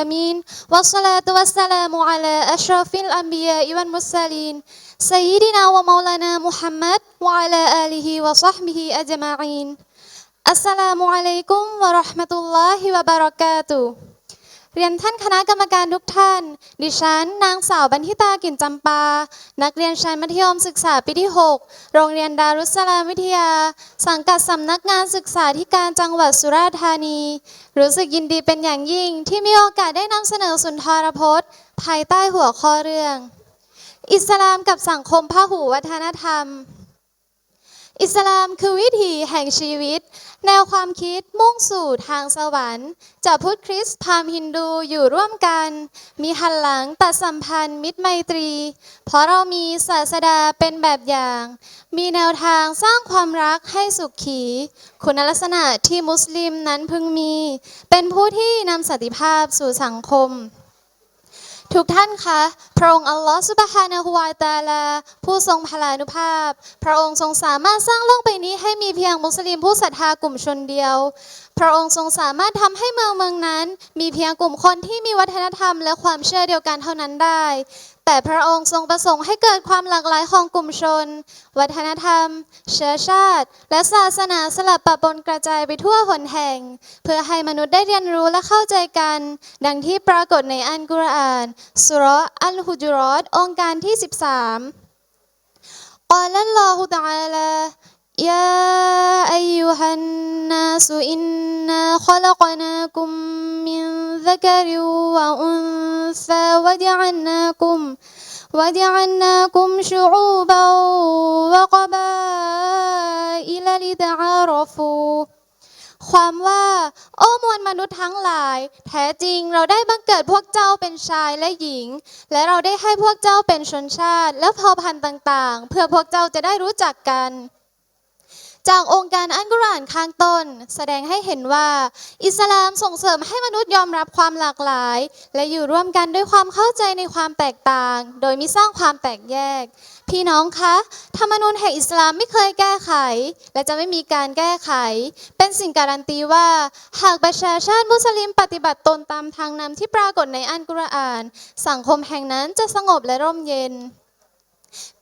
آمين. والصلاة والسلام على أشرف الأنبياء والمرسلين سيدنا ومولانا محمد وعلى آله وصحبه أجمعين. السلام عليكم ورحمة الله وبركاته. เรียนท่านคณะกรรมการทุกท่าน ดิฉัน นางสาวบันทิตากิ่นจำปา นักเรียนชั้นมัธยมศึกษาปีที่ 6 โรงเรียนดารุสลามวิทยา สังกัดสำนักงานศึกษาธิการจังหวัดสุราษฎร์ธานี รู้สึกยินดีเป็นอย่างยิ่งที่มีโอกาสได้นำเสนอสุนทรพจน์ ภายใต้หัวข้อเรื่อง อิสลามกับสังคมพหุวัฒนธรรม อิสลามคือวิถีแห่งชีวิต แนวความคิดมุ่งสู่ทางสวรรค์จะพุทธคริสต์พราหมณ์ฮินดูอยู่ร่วมกัน มีหันหลังตัดสัมพันธ์มิตรไมตรี เพราะเรามีศาสดาเป็นแบบอย่าง มีแนวทางสร้างความรักให้สุขขี คุณลักษณะที่มุสลิมนั้นพึงมี เป็นผู้ที่นำสันติภาพสู่สังคม ทุกท่านคะ พระองค์อัลลอฮฺสุบฮานะฮุวาตาลา ผู้ทรงพลานุภาพ พระองค์ทรงสามารถสร้างโลกใบนี้ให้มีเพียงมุสลิมผู้ศรัทธากลุ่มชนเดียว พระองค์ทรงสามารถทำให้เมืองเมืองนั้น มีเพียงกลุ่มคนที่มีวัฒนธรรมและความเชื่อเดียวกันเท่านั้นได้ แต่พระองค์ทรงประสงค์ให้เกิดความหลากหลายของกลุ่มชน วัฒนธรรม เชื้อชาติ และศาสนาสลับปะปนกระจายไปทั่วหนแห่ง เพื่อให้มนุษย์ได้เรียนรู้และเข้าใจกัน ดังที่ปรากฏในอันกุรอานสุเราะห์อัลฮุจุรอตองค์การที่ 13 قال الله تعالى يا أيها الناس إنا خلقناكم من ذكر وأنثى وجعلناكم وجعلناكم شعوبا وقبائل لتعارفوا ความว่า โอ้มวลมนุษย์ทั้งหลาย แท้จริงเราได้บังเกิดพวกเจ้าเป็นชายและหญิง และเราได้ให้พวกเจ้าเป็นชนชาติ และเผ่าพันธุ์ต่างๆ เพื่อพวกเจ้าจะได้รู้จักกัน จากองค์การอันกุรอานข้างต้น แสดงให้เห็นว่า อิสลามส่งเสริมให้มนุษย์ยอมรับความหลากหลาย และอยู่ร่วมกันด้วยความเข้าใจในความแตกต่าง โดยมิสร้างความแตกแยก พี่น้องคะธรรมนูญแห่งอิสลามไม่เคยแก้ไข และจะไม่มีการแก้ไข เป็นสิ่งการันตีว่า หากประชาชาติมุสลิมปฏิบัติตนตามทางนำที่ปรากฏในอันกุรอาน สังคมแห่งนั้นจะสงบและร่มเย็น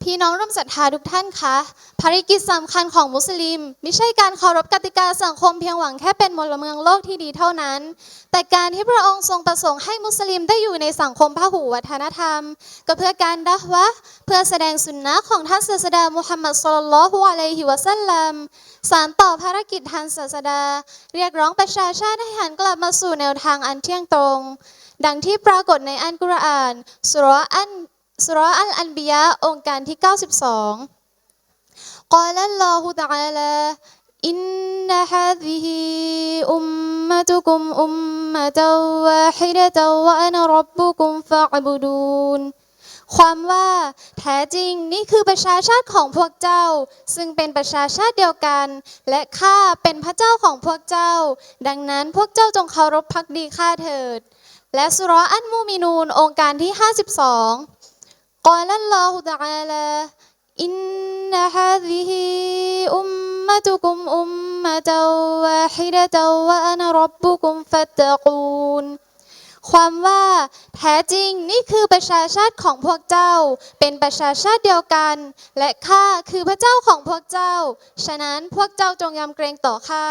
พี่น้องร่วมศรัทธาทุกท่านคะภารกิจสำคัญของมุสลิม ไม่ใช่การเคารพกติกาสังคมเพียงหวังแค่เป็นมลเมืองโลกที่ดีเท่านั้น แต่การที่พระองค์ทรงประสงค์ให้มุสลิมได้อยู่ในสังคมพหุวัฒนธรรม ก็เพื่อการดะวะเพื่อแสดงสุนนะของท่านศาสดามุฮัมมัดศ็อลลัลฮุอะลัยฮิวะซัลลัมสานต่อภารกิจทางศาสดา เรียกร้องประชาชาติให้หันกลับมาสู่แนวทางอันเที่ยงตรง ดังที่ปรากฏในอันกุรอานสุร้อน สุรอัลอันบียะองค์การที่ 92กอลัลลอฮุตะอาลาอินนะฮะซิฮิอุมมะตุกุมอุมมะตัวาฮิดะตัวะอะนะรับบุกุมฟะอ์บุดูนความว่าแท้จริงนี่คือประชาชาติของพวกเจ้า ซึ่งเป็นประชาชาติเดียวกัน และข้าเป็นพระเจ้าของพวกเจ้า ดังนั้นพวกเจ้าจงเคารพพักดีข้าเถิด และสุรอันมูมินูนองค์การที่ 52 قال الله تعالى إن هذه أمتكم أمة واحدة وأنا ربكم فاتقون ความว่า แท้จริงนี่คือประชาชาติของพวกเจ้า เป็นประชาชาติเดียวกัน และข้าคือพระเจ้าของพวกเจ้า ฉะนั้นพวกเจ้าจงยำเกรงต่อข้า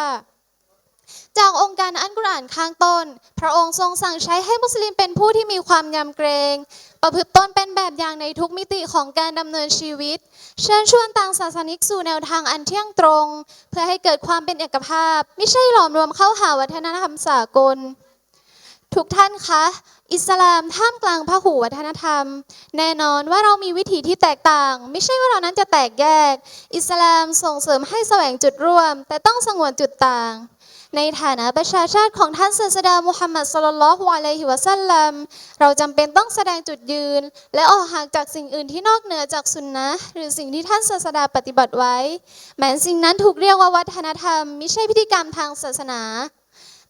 จากองค์การอันกุรอานข้างต้น พระองค์ทรงสั่งใช้ให้มุสลิมเป็นผู้ที่มีความยำเกรง ประพฤติตนเป็นแบบอย่างในทุกมิติของการดำเนินชีวิต เชิญชวนต่างศาสนิกสู่แนวทางอันเที่ยงตรง เพื่อให้เกิดความเป็นเอกภาพ ไม่ใช่หลอมรวมเข้าหาวัฒนธรรมสากล ทุกท่านคะ อิสลามท่ามกลางพหุวัฒนธรรม แน่นอนว่าเรามีวิถีที่แตกต่าง ไม่ใช่ว่าเรานั้นจะแตกแยก อิสลามส่งเสริมให้แสวงจุดร่วม แต่ต้องสงวนจุดต่าง ในฐานะประชาชาติของท่านศาสดามุฮัมมัดศ็อลลัลฮุอะลัยฮิวะซัลลัมเราจำเป็นต้องแสดงจุดยืน และออกห่างจากสิ่งอื่นที่นอกเหนือจากสุนนะห์หรือสิ่งที่ท่านศาสดาปฏิบัติไว้ แม้สิ่งนั้นถูกเรียกว่าวัฒนธรรมไม่ใช่พิธีกรรมทางศาสนา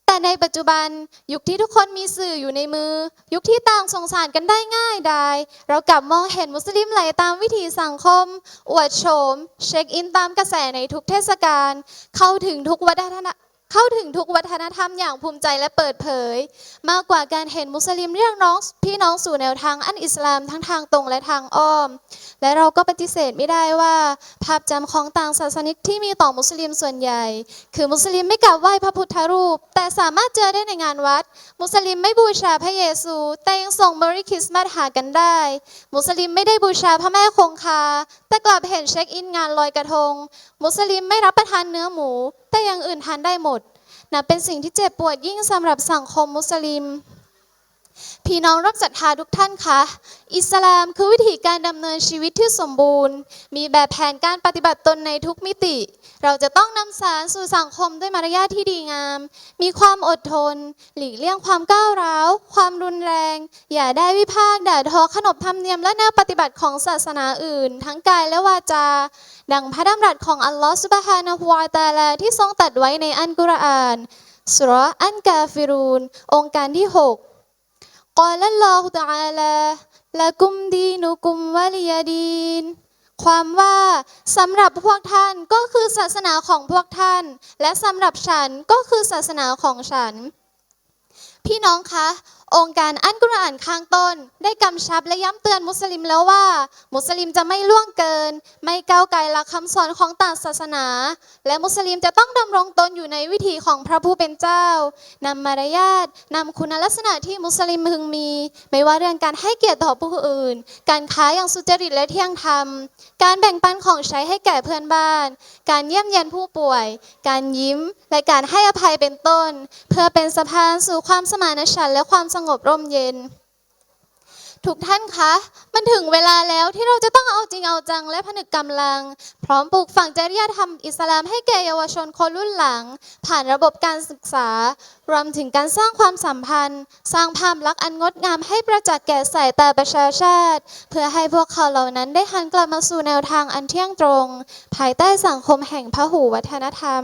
แต่ในปัจจุบันยุคที่ทุกคนมีสื่ออยู่ในมือ ยุคที่ต่างสงสารกันได้ง่ายดายเรากลับมองเห็นมุสลิมไหลตามวิถีสังคม อวดโฉม เช็คอินตามกระแสในทุกเทศกาลเข้าถึงทุกวัฒน เข้าถึงทุกวัฒนธรรมอย่างภูมิใจและเปิดเผย มากกว่าการเห็นมุสลิมเรียกน้องพี่น้องสู่แนวทางอันอิสลามทั้งทางตรงและทางอ้อม และเราก็ปฏิเสธไม่ได้ว่า ภาพจำของต่างศาสนิกที่มีต่อมุสลิมส่วนใหญ่ คือมุสลิมไม่กราบไหว้พระพุทธรูป แต่สามารถเจอได้ในงานวัด มุสลิมไม่บูชาพระเยซู แต่ยังส่งมริคริสต์มาสหากันได้ มุสลิมไม่ได้บูชาพระแม่คงคา แต่กลับเห็นเช็คอินงานลอยกระทง มุสลิมไม่รับประทานเนื้อหมู แต่อย่างอื่นทานได้หมดนับเป็นสิ่งที่เจ็บปวดยิ่งสำหรับสังคมมุสลิม พี่น้องรักศรัทธาทุกท่านคะ อิสลามคือวิธีการดำเนินชีวิตที่สมบูรณ์ มีแบบแผนการปฏิบัติตนในทุกมิติ เราจะต้องนำสารสู่สังคมด้วยมารยาทที่ดีงาม มีความอดทน หลีกเลี่ยงความก้าวร้าว ความรุนแรง อย่าได้วิพากษ์ด่าทอขนบธรรมเนียมและแนวปฏิบัติของศาสนาอื่น ทั้งกายและวาจา ดังพระดำรัสของอัลลอฮฺสุบฮานะฮูวาตาลาที่ทรงตัดไว้ในอันกุรอานสุเราะห์อันกาฟิรูน องค์การที่ 6 قال الله تعالى لكم دينكم ولي دين ความว่าสำหรับพวกท่านก็คือศาสนาของพวกท่าน และสำหรับฉันก็คือศาสนาของฉัน พี่น้องคะ องค์การอันกุรอานข้างต้น ได้กำชับและย้ำเตือนมุสลิมแล้วว่า มุสลิมจะไม่ล่วงเกิน ไม่ก้าวไกลหลักคำสอนของต่างศาสนา และมุสลิมจะต้องดำรงตนอยู่ในวิถีของพระผู้เป็นเจ้านำมารยาทนำคุณลักษณะที่มุสลิมพึงมี ไม่ว่าเรื่องการให้เกียรติต่อผู้อื่น การค้าอย่างสุจริตและเที่ยงธรรม การแบ่งปันของใช้ให้แก่เพื่อนบ้าน การเยี่ยมเยียนผู้ป่วย การยิ้ม และการให้อภัยเป็นต้น เพื่อเป็นสะพานสู่ความสมานฉันท์และความสงบร่มเย็น ทุกท่านคะ มันถึงเวลาแล้วที่เราจะต้องเอาจริงเอาจังและผนึกกำลัง พร้อมปลูกฝังจริยธรรมอิสลามให้แก่เยาวชนคนรุ่นหลัง ผ่านระบบการศึกษารวมถึงการสร้างความสัมพันธ์ สร้างภาพลักษณ์อันงดงามให้ประจักษ์แก่สายตาประชาชาติ เพื่อให้พวกเขาเหล่านั้นได้หันกลับมาสู่แนวทางอันเที่ยงตรง ภายใต้สังคมแห่งพหูวัฒนธรรม